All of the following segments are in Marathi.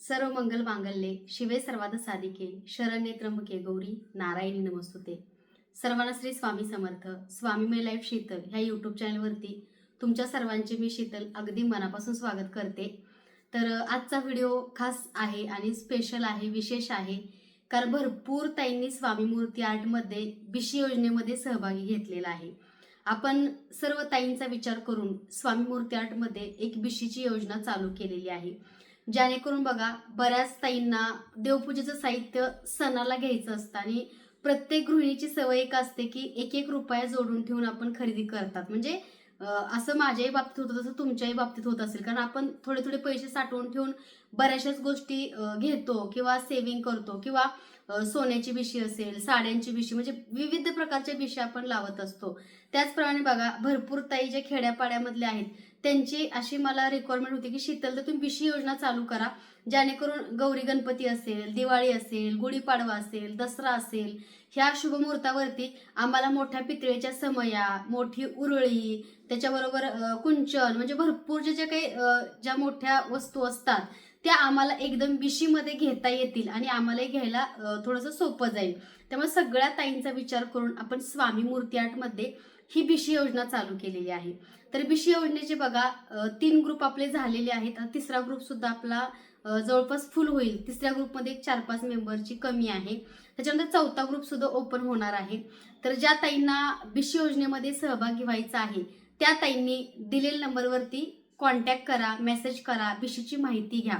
सर्व मंगल मांगल्ये शिवे सर्वाद साधिके शरण्ये त्र्यंबके गौरी नारायणी नमस्तुते. सर्वांना श्री स्वामी समर्थ. स्वामी मे लाईफ शीतल ह्या यूट्यूब चॅनलवरती तुमच्या सर्वांचे मी शीतल अगदी मनापासून स्वागत करते. तर आजचा व्हिडिओ खास आहे आणि स्पेशल आहे विशेष आहे. कारण भरपूर ताईंनी स्वामी मूर्ती आर्टमध्ये बिशी योजनेमध्ये सहभागी घेतलेला आहे. आपण सर्व ताईंचा विचार करून स्वामी मूर्ती आर्टमध्ये एक बिशीची योजना चालू केलेली आहे. जेणेकरून बघा बऱ्याच ताईंना देवपूजेचं साहित्य सणाला घ्यायचं असतं आणि प्रत्येक गृहिणीची सवय एक असते की एक एक रुपया जोडून ठेवून आपण खरेदी करतात. म्हणजे असं माझ्याही बाबतीत होतं तसं तुमच्याही बाबतीत होत असेल. कारण आपण थोडे थोडे पैसे साठवून ठेवून बऱ्याचशाच गोष्टी घेतो किंवा सेव्हिंग करतो किंवा सोन्याची बिशी असेल साड्यांची बिशी म्हणजे विविध प्रकारच्या बिशी आपण लावत असतो. त्याचप्रमाणे बघा भरपूर ताई ज्या खेड्यापाड्यामधले आहेत त्यांची अशी मला रिक्वायरमेंट होती की शीतल तर तुम्ही बिशी योजना चालू करा जेणेकरून गौरी गणपती असेल दिवाळी असेल गुढीपाडवा असेल दसरा असेल ह्या शुभमुहूर्तावरती आम्हाला मोठ्या पितळेच्या समया मोठी उरळी त्याच्याबरोबर कुंचन म्हणजे भरपूर जे जे काही ज्या मोठ्या वस्तू असतात त्या आम्हाला एकदम बिशीमध्ये घेता येतील आणि आम्हालाही घ्यायला थोडंसं सोपं जाईल. त्यामुळे सगळ्या ताईंचा विचार करून आपण स्वामी मूर्ती आर्टमध्ये ही बिशी योजना चालू केलेली आहे. तर बिशी योजनेचे बघा तीन ग्रुप आपले झालेले आहेत. तिसरा ग्रुप सुद्धा आपला जवळपास फुल होईल. तिसऱ्या ग्रुपमध्ये एक चार पाच मेंबरची कमी आहे. त्याच्यानंतर चौथा ग्रुप सुद्धा ओपन होणार आहे. तर ज्या ताईंना बिशी योजनेमध्ये सहभागी व्हायचा आहे त्या ताईंनी दिलेल्या नंबरवरती कॉन्टॅक्ट करा मेसेज करा बिशीची माहिती घ्या.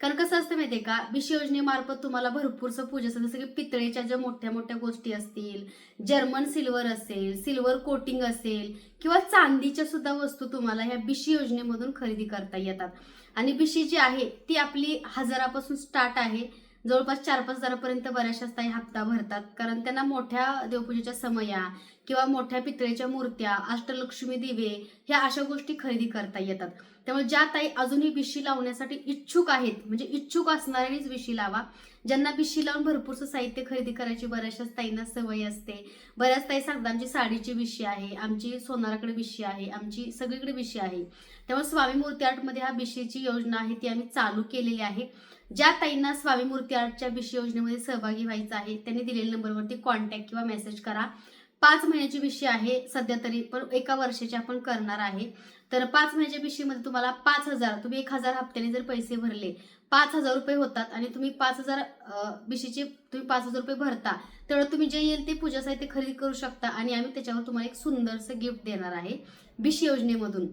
कारण कसं असतं माहितीये का? बिशी योजनेमार्फत तुम्हाला भरपूरसं पूजा असतं जसं की पितळेच्या ज्या मोठ्या मोठ्या गोष्टी असतील जर्मन सिल्वर असेल सिल्वर कोटिंग असेल किंवा चांदीच्या सुद्धा वस्तू तुम्हाला ह्या बिशी योजनेमधून खरेदी करता येतात. आणि बिशी जी आहे ती आपली हजारापासून स्टार्ट आहे. जवळपास चार पाच हजारापर्यंत बऱ्याचशा हप्ता भरतात. कारण त्यांना मोठ्या देवपूजेच्या समया किंवा मोठ्या पितळेच्या मूर्त्या अष्टलक्ष्मी दिवे ह्या अशा गोष्टी खरेदी करता येतात. त्यामुळे ज्या ताई अजूनही बिशी लावण्यासाठी इच्छुक आहेत म्हणजे इच्छुक असणाऱ्यांनीच बिशी लावा. ज्यांना बिशी लावून भरपूरचं साहित्य खरेदी करायची बऱ्याचशाच ताईंना सवय असते. बऱ्याच ताई सांगतात आमची साडीची बिशी आहे आमची सोनाराकडे बिशी आहे आमची सगळीकडे बिशी आहे. त्यामुळे स्वामी मूर्ती आर्टमध्ये हा बिशीची योजना आहे ती आम्ही चालू केलेली आहे. ज्या ताईंना स्वामी मूर्ती आर्टच्या बिशी योजनेमध्ये सहभागी व्हायचं आहे त्यांनी दिलेल्या नंबरवरती कॉन्टॅक्ट किंवा मेसेज करा. पाच महिन्याची विषय आहे सध्या तरी पण एका वर्षाची आपण करणार आहे. तर पाच महिन्याच्या विषयीमध्ये तुम्हाला पाच हजार तुम्ही एक हजार हप्त्याने जर पैसे भरले पाच हजार रुपये होतात आणि तुम्ही पाच हजार बिशीचे तुम्ही पाच हजार रुपये भरता तेवढं तुम्ही जे येईल ते पूजा साहित्य खरेदी करू शकता आणि आम्ही त्याच्यावर तुम्हाला एक सुंदरसं गिफ्ट देणार आहे बिशी योजनेमधून.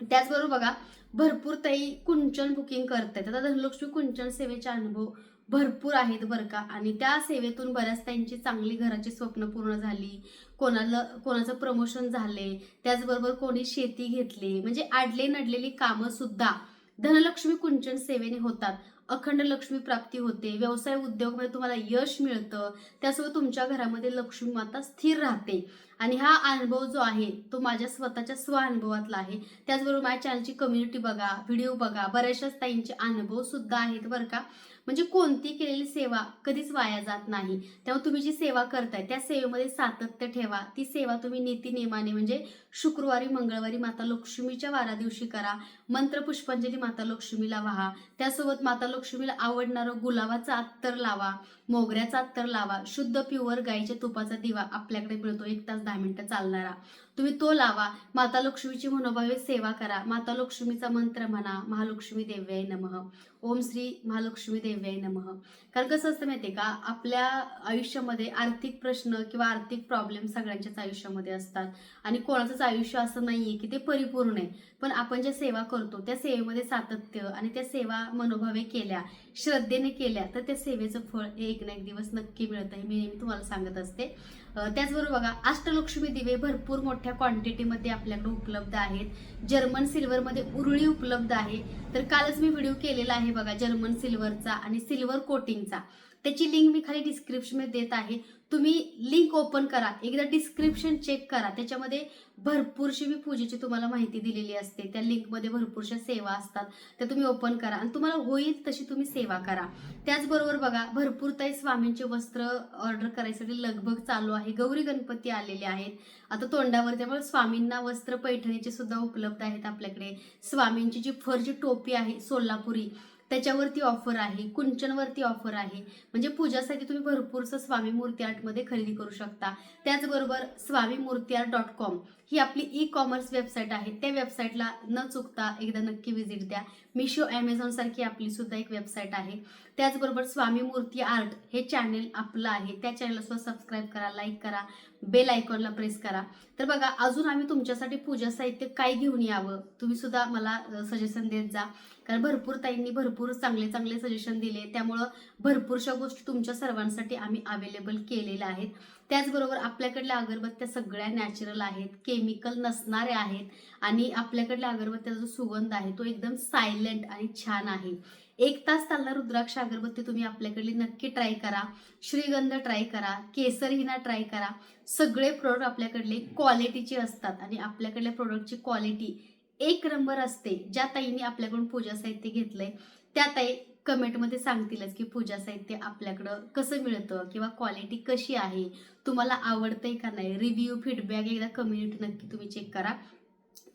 त्याचबरोबर बघा भरपूर ताई कुंचन बुकिंग करतायत. आता धनलक्ष्मी कुंचन सेवेचा अनुभव भरपूर आहेत बरं का. आणि त्या सेवेतून बऱ्याच त्यांची चांगली घराची स्वप्न पूर्ण झाली. कोणाला कोणाचं प्रमोशन झाले. त्याचबरोबर कोणी शेती घेतली. म्हणजे आडले नडलेली कामं सुद्धा. धनलक्ष्मी कुंचन सेवेने होतात. अखंड लक्ष्मी प्राप्ती होते. व्यवसाय उद्योगमध्ये तुम्हाला यश मिळतं. त्यासोबत तुमच्या घरामध्ये लक्ष्मी माता स्थिर राहते. आणि हा अनुभव जो आहे तो माझ्या स्वतःच्या स्व अनुभवातला आहे. त्याचबरोबर माझ्या चॅनलची कम्युनिटी बघा व्हिडिओ बघा बऱ्याचशाच ताईंचे अनुभव सुद्धा आहेत बरं का. म्हणजे कोणती केलेली सेवा कधीच वाया जात नाही. त्यामुळे तुम्ही जी सेवा करताय त्या सेवेमध्ये सातत्य ठेवा. ती सेवा तुम्ही नीतीनियमाने म्हणजे शुक्रवारी मंगळवारी माता लक्ष्मीच्या वारा दिवशी करा. मंत्र पुष्पांजली माता लक्ष्मीला व्हा. त्यासोबत माता लक्ष्मीला आवडणारं गुलाबाचं अत्तर लावा. मोगऱ्याचा अत्तर लावा. शुद्ध प्युअर गाईच्या तुपाचा दिवा आपल्याकडे मिळतो. एक तास दहा मिनटं चालणारा. तुम्ही तो लावा. माता लक्ष्मीची मनोभावे सेवा करा. माता लक्ष्मीचा मंत्र म्हणा. महालक्ष्मी देव्याय नमः. ओम श्री महालक्ष्मी देव्याय नमः. कारण कसं असतं माहिती का? आपल्या आयुष्यामध्ये आर्थिक प्रश्न किंवा आर्थिक प्रॉब्लेम सगळ्यांच्याच आयुष्यामध्ये असतात. आणि कोणाचंच आयुष्य असं नाहीये की ते परिपूर्ण आहे. पण आपण ज्या सेवा करतो त्या सेवेमध्ये सातत्य आणि त्या सेवा मनोभावे केल्या श्रद्धेने केल्या तर त्या सेवेचं फळ हे एक ना एक दिवस नक्की मिळतं हे मी नेहमी तुम्हाला सांगत असते. त्याचबरोबर बघा अष्टलक्ष्मी दिवे भरपूर मोठ्या क्वांटिटीमध्ये आपल्याकडे उपलब्ध आहेत. जर्मन सिल्वरमध्ये उरळी उपलब्ध आहे. तर कालच मी व्हिडिओ केलेला आहे बघा जर्मन सिल्वरचा आणि सिल्वर कोटिंगचा त्याची लिंक मी खाली डिस्क्रिप्शनमध्ये देत आहे. तुम्ही लिंक ओपन करा. एकदा डिस्क्रिप्शन चेक करा. त्याच्यामध्ये भरपूरशी मी पूजेची तुम्हाला माहिती दिलेली असते. त्या लिंकमध्ये भरपूरशा सेवा असतात. त्या तुम्ही ओपन करा आणि तुम्हाला होईल तशी तुम्ही सेवा करा. त्याचबरोबर बघा भरपूर ताई स्वामींचे वस्त्र ऑर्डर करायसाठी लगभग चालू आहे. गौरी गणपती आलेले आहेत. आता तोंडावर त्यामुळे स्वामींना वस्त्र पैठणीचे सुद्धा उपलब्ध आहेत आपल्याकडे. स्वामींची जी फरची टोपी आहे सोलापुरी त्याच्यावरती ऑफर आहे कुंचनवरती ऑफर आहे. म्हणजे पूजासाठी तुम्ही भरपूरसं स्वामी मूर्ती आर्टमध्ये खरेदी करू शकता. त्याचबरोबर Swami Murti art dot com ही आपली ई कॉमर्स वेबसाईट आहे. त्या वेबसाईटला न चुकता एकदा नक्की व्हिजिट द्या. मिशो ॲमेझॉन सारखी आपली सुद्धा एक वेबसाईट आहे. त्याचबरोबर स्वामी मूर्ती आर्ट हे चॅनेल आपलं आहे. त्या चॅनलला सुद्धा सबस्क्राईब करा लाईक करा बेल आयकॉनला प्रेस करा. तर बघा अजून आम्ही तुमच्यासाठी पूजा साहित्य काय घेऊन यावं? तुम्ही सुद्धा मला सजेशन देत जा. कारण भरपूर ताईंनी भरपूर चांगले चांगले सजेशन दिले. त्यामुळं भरपूरशा गोष्टी तुमच्या सर्वांसाठी आम्ही अवेलेबल केलेल्या आहेत. त्याचबरोबर आपल्याकडल्या अगरबत्त्या सगळ्या नॅचरल आहेत केमिकल नसणाऱ्या आहेत आणि आपल्याकडल्या अगरबत्त्याचा जो सुगंध आहे तो एकदम सायलेंट आणि छान आहे. एक तास चालणार रुद्राक्ष अगरबत्ती तुम्ही आपल्याकडली नक्की ट्राय करा. श्रीगंध ट्राय करा. केसर हिना ट्राय करा. सगळे प्रोडक्ट आपल्याकडले क्वालिटीचे असतात आणि आपल्याकडल्या प्रोडक्टची क्वालिटी एक नंबर असते. ज्या ताईंनी आपल्याकडून पूजा साहित्य घेतलंय त्या ताई कमेंटमध्ये सांगतीलच की पूजा साहित्य आपल्याकडं कसं मिळतं किंवा क्वालिटी कशी आहे तुम्हाला आवडतंय का नाही? रिव्ह्यू फीडबॅक एकदा कम्युनिटी नक्की तुम्ही चेक करा.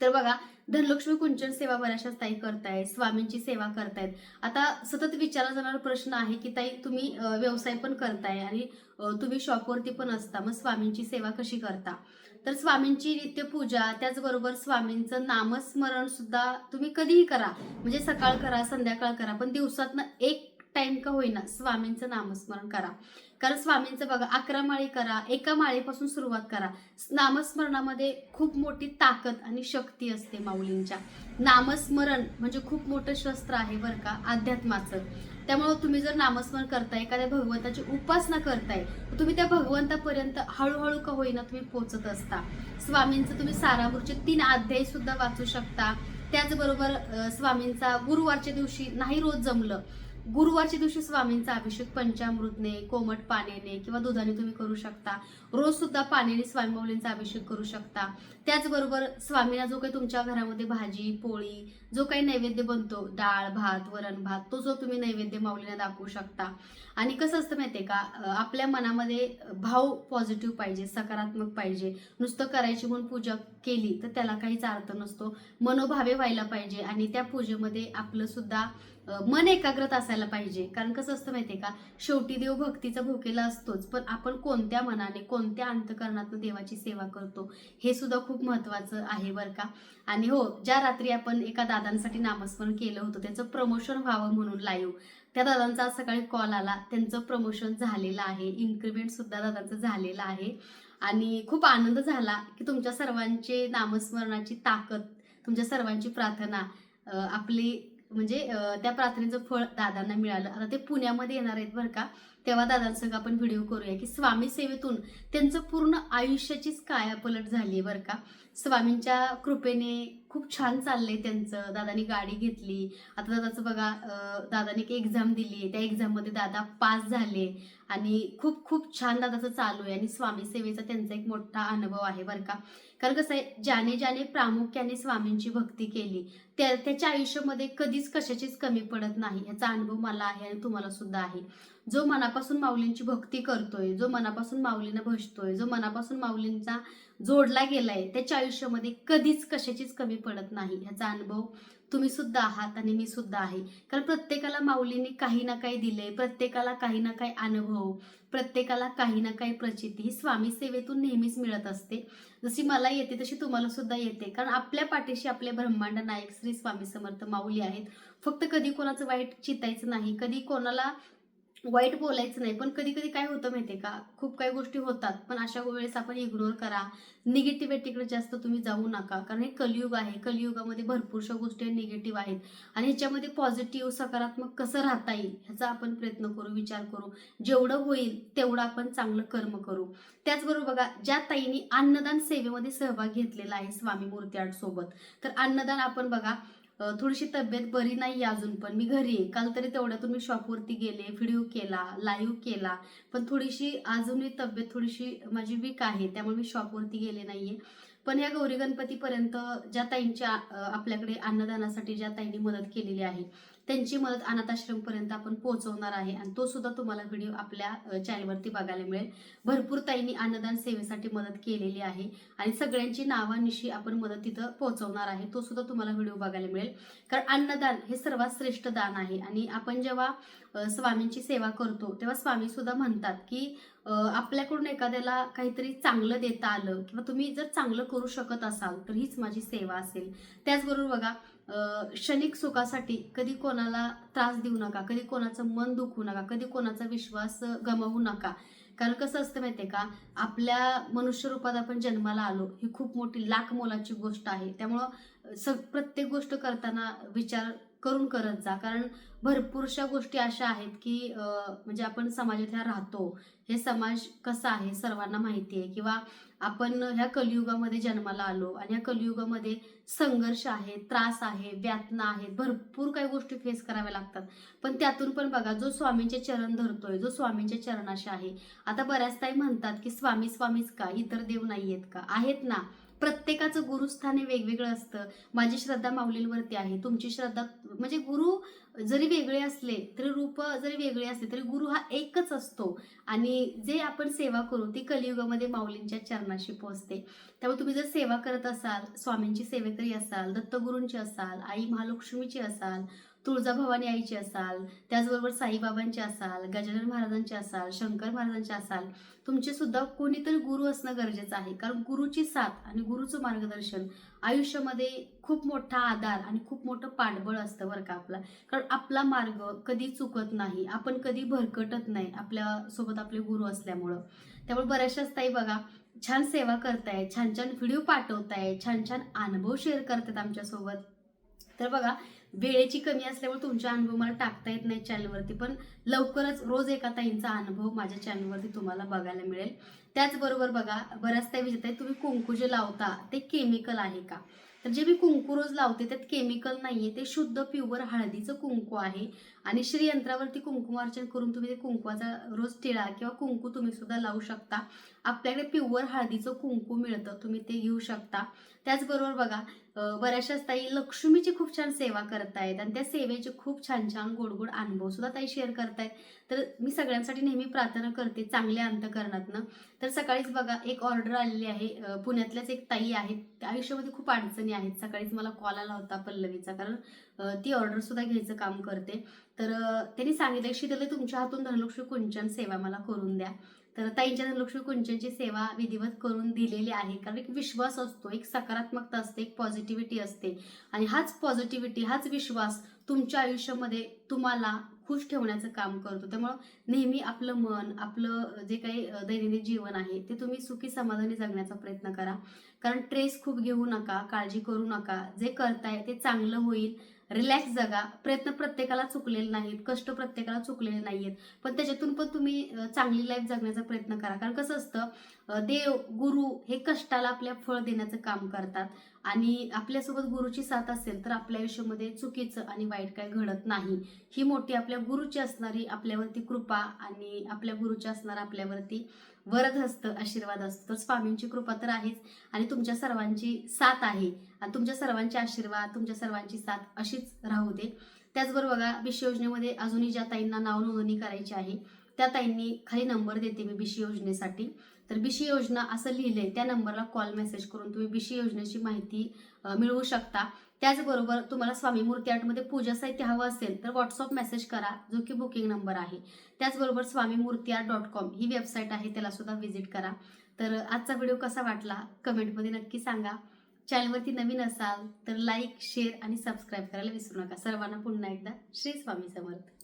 तर बघा धनलक्ष्मी कुंचन सेवा बऱ्याचशाच ताई करतायत स्वामींची सेवा करतायत. आता सतत विचारला जाणारा प्रश्न आहे की ताई तुम्ही व्यवसाय पण करताय आणि तुम्ही शॉपवरती पण असता मग स्वामींची सेवा कशी करता? तर स्वामींची नित्यपूजा त्याचबरोबर स्वामींचं नामस्मरण सुद्धा तुम्ही कधीही करा. म्हणजे सकाळ करा संध्याकाळ करा पण दिवसातनं एक टाइम का होईना स्वामींचं नामस्मरण करा. कारण स्वामींचं बघा अकरा माळी करा एका माळेपासून सुरुवात करा. नामस्मरणामध्ये खूप मोठी ताकद आणि शक्ती असते माऊलींच्या. नामस्मरण म्हणजे खूप मोठं शस्त्र आहे बरं का अध्यात्माचं. त्यामुळं तुम्ही जर नामस्मरण करताय एखाद्या भगवंताची उपासना करताय तर तुम्ही त्या भगवंतापर्यंत हळूहळू का होईना तुम्ही पोचत असता. स्वामींचं तुम्ही सारामूरचे तीन अध्याय सुद्धा वाचू शकता. त्याचबरोबर स्वामींचा गुरुवारच्या दिवशी नाही रोज जमलं गुरुवारच्या दिवशी स्वामींचा अभिषेक पंचामृतने कोमट पाण्याने किंवा दुधाने तुम्ही करू शकता. रोज सुद्धा पाण्याने स्वामी बाऊलींचा अभिषेक करू शकता. त्याचबरोबर स्वामींना जो काही तुमच्या घरामध्ये भाजी पोळी जो काही नैवेद्य बनतो डाळ भात वरण भात तो जो तुम्ही नैवेद्य माऊलींना दाखवू शकता. आणि कसं असतं माहितीये का? आपल्या मनामध्ये भाव पॉझिटिव्ह पाहिजे सकारात्मक पाहिजे. नुसतं करायची म्हणून पूजा केली तर त्याला काहीच अर्थ नसतो. मनोभावे व्हायला पाहिजे आणि त्या पूजेमध्ये आपलं सुद्धा मन एकाग्रत असायला पाहिजे. कारण कसं असतं माहितीये का? शेवटी देव भक्तीचा भोकेला असतोच पण आपण कोणत्या मनाने कोणत्या अंतकरणातून देवाची सेवा करतो हे सुद्धा खूप महत्वाचं आहे बरं का? आणि हो ज्या रात्री आपण एका दादांसाठी नामस्मरण केलं होतं त्याचं प्रमोशन व्हावं म्हणून लाईव्ह त्या दादांचा आज सकाळी कॉल आला त्यांचं प्रमोशन झालेलं आहे इन्क्रीमेंट सुद्धा दादांचं झालेलं आहे. आणि खूप आनंद झाला की तुमच्या सर्वांचे नामस्मरणाची ताकद तुमच्या सर्वांची प्रार्थना आपली म्हणजे त्या प्रार्थनेचं फळ दादांना मिळालं. आता ते पुण्यामध्ये येणार आहेत बरं का तेव्हा दादांसंग आपण व्हिडिओ करूया की स्वामी सेवेतून त्यांचं पूर्ण आयुष्याचीच कायापलट झाली आहे बरं का. स्वामींच्या कृपेने खूप छान चाललंय त्यांचं. दादानी गाडी घेतली. आता दादाचं बघा दादाने एक एक्झाम दिली त्या एक्झाममध्ये दादा पास झाले. आणि खूप खूप छान दादाचं चालू आहे. आणि स्वामी सेवेचा त्यांचा एक मोठा अनुभव आहे बरं का. कारण कसं आहे ज्याने ज्याने प्रामुख्याने स्वामींची भक्ती केली त्या त्याच्या आयुष्यामध्ये कधीच कशाचीच कमी पडत नाही. याचा अनुभव मला आहे आणि तुम्हाला सुद्धा आहे. जो मनापासून माऊलींची भक्ती करतोय जो मनापासून माऊलींना भजतोय जो मनापासून माऊलींचा जोडला गेलाय त्याच्या आयुष्यामध्ये कधीच कशाचीच कमी पडत नाही. ह्याचा अनुभव तुम्ही सुद्धा आहात आणि मी सुद्धा आहे. कारण प्रत्येकाला माऊलीने काही ना काही दिले प्रत्येकाला काही ना काही अनुभव प्रत्येकाला काही ना काही प्रचिती ही स्वामी सेवेतून नेहमीच मिळत असते. जशी मला येते तशी तुम्हाला सुद्धा येते. कारण आपल्या पाठीशी आपले ब्रह्मांड नायक श्री स्वामी समर्थ माऊली आहेत. फक्त कधी कोणाचं वाईट चितायचं नाही कधी कोणाला वाईट बोलायचं नाही. पण कधी कधी काय होतं माहितीये का? खूप काही गोष्टी होतात पण अशा वेळेस आपण इग्नोर करा. निगेटिव्हिटीकडे जास्त तुम्ही जाऊ नका. कारण हे कलियुग आहे. कलियुगामध्ये भरपूरशा गोष्टी निगेटिव्ह आहेत. आणि ह्याच्यामध्ये पॉझिटिव्ह सकारात्मक कसं राहता येईल ह्याचा आपण प्रयत्न करू विचार करू. जेवढं होईल तेवढं आपण चांगलं कर्म करू. त्याचबरोबर बघा ज्या ताईंनी अन्नदान सेवेमध्ये सहभाग घेतलेला आहे स्वामी मूर्ती आर्ट सोबत तर अन्नदान आपण बघा थोडीशी तब्येत बरी नाही अजून पण. मी घरी आहे. काल तरी तेवढ्यातून मी शॉपवरती गेले व्हिडिओ केला लाईव्ह केला. पण थोडीशी अजूनही तब्येत थोडीशी माझी वीक आहे त्यामुळे मी शॉपवरती गेले नाहीये. पण या गौरी गणपतीपर्यंत ज्या ताईंच्या आपल्याकडे अन्नदानासाठी ज्या ताईंनी मदत केलेली आहे त्यांची मदत अनाथाश्रमपर्यंत आपण पोहोचवणार आहे. आणि तो सुद्धा तुम्हाला व्हिडिओ आपल्या चॅनलवरती बघायला मिळेल. भरपूर ताईंनी अन्नदान सेवेसाठी मदत केलेली आहे. आणि सगळ्यांची नावानिशी आपण मदत तिथं पोहोचवणार आहे. तो सुद्धा तुम्हाला व्हिडिओ बघायला मिळेल. कारण अन्नदान हे सर्वात श्रेष्ठ दान आहे. आणि आपण जेव्हा स्वामींची सेवा करतो तेव्हा स्वामी सुद्धा म्हणतात की आपल्याकडून एखाद्याला काहीतरी चांगलं देता आलं किंवा तुम्ही जर चांगलं करू शकत असाल तर हीच माझी सेवा असेल. त्याचबरोबर बघा क्षणिक सुखासाठी कधी कोणाला त्रास देऊ नका कधी कोणाचं मन दुखवू नका कधी कोणाचा विश्वास गमावू नका. कारण कसं असतं माहितीये का आपल्या मनुष्य रूपात आपण जन्माला आलो ही खूप मोठी लाख मोलाची गोष्ट आहे. त्यामुळं स प्रत्येक गोष्ट करताना विचार करून करत जा. कारण भरपूरशा गोष्टी अशा आहेत की म्हणजे आपण समाजात ह्या राहतो. हे समाज कसा आहे सर्वांना माहिती आहे. किंवा आपण ह्या कलियुगामध्ये जन्माला आलो आणि ह्या कलियुगामध्ये संघर्ष आहे त्रास आहे व्यातना आहेत भरपूर काही गोष्टी फेस कराव्या लागतात. पण त्यातून पण बघा जो स्वामींचे चरण धरतोय जो स्वामींच्या चरणाशी आहे. आता बऱ्याच ताई म्हणतात की स्वामी स्वामीच का? इतर देव नाही आहेत का? आहेत ना. प्रत्येकाचं गुरुस्थान हे वेगवेगळं असतं. माझी श्रद्धा माऊलींवरती आहे. तुमची श्रद्धा म्हणजे गुरु जरी वेगळे असले तरी रूप जरी वेगळे असले तरी गुरु हा एकच असतो. आणि जे आपण सेवा करू ती कलियुगामध्ये माऊलींच्या चरणाशी पोहोचते. त्यामुळे तुम्ही जर सेवा करत असाल स्वामींची सेवेकरी असाल दत्तगुरूंची असाल आई महालक्ष्मीची असाल तुळजाभवानी आईची असाल त्याचबरोबर साईबाबांची असाल गजानन महाराजांची असाल शंकर महाराजांची असाल तुमचे सुद्धा कोणीतरी गुरु असणं गरजेचं आहे. कारण गुरुची साथ आणि गुरुचं मार्गदर्शन आयुष्यामध्ये खूप मोठा आधार आणि खूप मोठं पाठबळ असतं बरं का आपला. कारण आपला मार्ग कधी चुकत नाही आपण कधी भरकटत नाही आपल्यासोबत आपले गुरु असल्यामुळं. त्यामुळे बऱ्याचशाच ताई बघा छान सेवा करताय छान छान व्हिडिओ पाठवताय छान छान अनुभव शेअर करतात आमच्यासोबत. तर बघा वेळेची कमी असल्यामुळे तुमचे अनुभव मला टाकता येत नाही चॅनलवरती पण लवकरच रोज एका ताईंचा अनुभव माझ्या चॅनलवरती तुम्हाला बघायला मिळेल. त्याचबरोबर बघा बऱ्याच ताई आहे तुम्ही कुंकू जे लावता ते केमिकल आहे का? तर जे मी कुंकू रोज लावते त्यात केमिकल नाहीये ते शुद्ध प्युअर हळदीचं कुंकू आहे. आणि श्रीयंत्रावरती कुंकुमार्चन करून तुम्ही ते कुंकवाचा रोज टिळा किंवा कुंकू तुम्ही सुद्धा लावू शकता. आपल्याकडे प्युअर हळदीचं कुंकू मिळतं तुम्ही ते घेऊ शकता. त्याचबरोबर बघा बऱ्याचशाच ताई लक्ष्मीची खूप छान सेवा करतायत आणि त्या सेवेचे खूप छान छान गोड गोड अनुभव सुद्धा ताई शेअर करतायत. तर मी सगळ्यांसाठी नेहमी प्रार्थना करते चांगल्या अंतकरणातनं. तर सकाळीच बघा एक ऑर्डर आलेली आहे. पुण्यातल्याच एक ताई आहेत. त्या आयुष्यामध्ये खूप अडचणी आहेत. सकाळीच मला कॉल आला होता पल्लवीचा कारण ती ऑर्डर सुद्धा घ्यायचं काम करते. तर त्यांनी सांगितलं शीतल तुमच्या हातून धनलक्ष्मी कुंचन सेवा मला करून द्या. तर ताईंच्या धनलक्ष्मी कुंचनची सेवा विधिवत करून दिलेली आहे? कारण एक विश्वास असतो एक सकारात्मकता असते एक पॉझिटिव्हिटी असते. आणि हाच पॉझिटिव्हिटी हाच विश्वास तुमच्या आयुष्यामध्ये तुम्हाला खुश ठेवण्याचं काम करतो. त्यामुळं नेहमी आपलं मन आपलं जे काही दैनंदिन जीवन आहे ते तुम्ही सुखी समाधानी जगण्याचा प्रयत्न करा. कारण ट्रेस खूप घेऊ नका काळजी करू नका. जे करताय ते चांगलं होईल. रिलॅक्स जगा. प्रयत्न प्रत्येकाला चुकलेले नाहीत. कष्ट प्रत्येकाला चुकलेले नाहीयेत. पण त्याच्यातून पण तुम्ही चांगली लाईफ जगण्याचा प्रयत्न करा. कारण कसं असतं देव गुरु हे कष्टाला आपल्या फळ देण्याचं काम करतात. आणि आपल्यासोबत गुरुची साथ असेल तर आपल्या आयुष्यामध्ये चुकीचं आणि वाईट काय घडत नाही. ही मोठी आपल्या गुरुची असणारी आपल्यावरती कृपा आणि आपल्या गुरुची असणार आपल्यावरती वरद हस्त आशीर्वाद असतो. तर स्वामींची कृपा तर आहेच. आणि तुमच्या सर्वांची साथ आहे. आणि तुमच्या सर्वांचे आशीर्वाद तुमच्या सर्वांची साथ अशीच राहू दे. त्याचबरोबर बघा बिशी योजनेमध्ये अजूनही ज्या ताईंना नाव नोंदणी करायची आहे त्या ताईंनी खाली नंबर देते मी बिशी योजनेसाठी. तर बिशी योजना असं लिहिलंय त्या नंबरला कॉल मेसेज करून तुम्ही बिशी योजनेची माहिती मिळवू शकता. त्याचबरोबर तुम्हाला स्वामी मूर्ती आर्टमध्ये पूजा साहित्य हवं असेल तर व्हॉट्सअप मेसेज करा जो की बुकिंग नंबर आहे. त्याचबरोबर Swami Murti art dot com ही वेबसाईट आहे त्याला सुद्धा व्हिजिट करा. तर आजचा व्हिडिओ कसा वाटला? कमेंटमध्ये नक्की सांगा. चॅनलवरती नवीन असाल तर लाईक शेअर आणि सबस्क्राईब करायला विसरू नका. सर्वांना पुन्हा एकदा श्री स्वामी समर्थ.